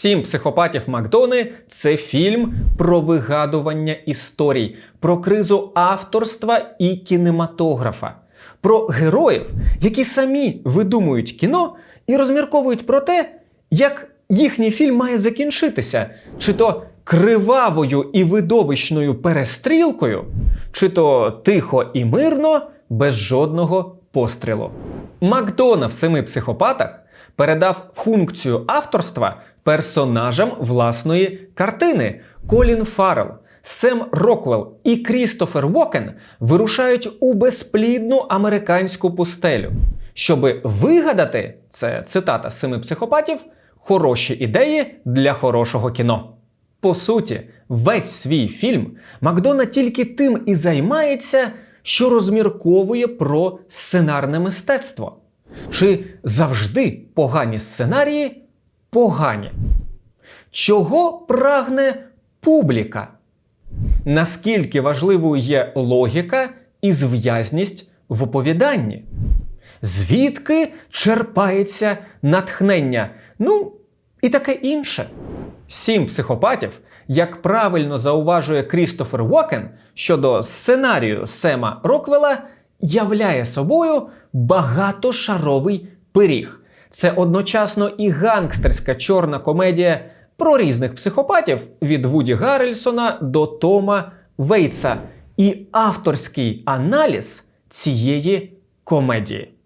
Сім психопатів Макдони це фільм про вигадування історій, про кризу авторства і кінематографа, про героїв, які самі видумують кіно і розмірковують про те, як їхній фільм має закінчитися, чи то кривавою і видовищною перестрілкою, чи то тихо і мирно, без жодного пострілу. Макдона в семи психопатах передав функцію авторства персонажам власної картини. Колін Фаррелл, Сем Роквелл і Крістофер Уокен вирушають у безплідну американську пустелю, щоби вигадати це цитата семи психопатів хороші ідеї для хорошого кіно. По суті, весь свій фільм Макдона тільки тим і займається, що розмірковує про сценарне мистецтво. Чи завжди погані сценарії погані? Чого прагне публіка? Наскільки важливою є логіка і зв'язність в оповіданні? Звідки черпається натхнення? Ну, і таке інше. Сім психопатів, як правильно зауважує Крістофер Уокен щодо сценарію Сема Роквела, являє собою багатошаровий пиріг. Це одночасно і гангстерська чорна комедія про різних психопатів від Вуді Гаррельсона до Тома Вейтса, і авторський аналіз цієї комедії.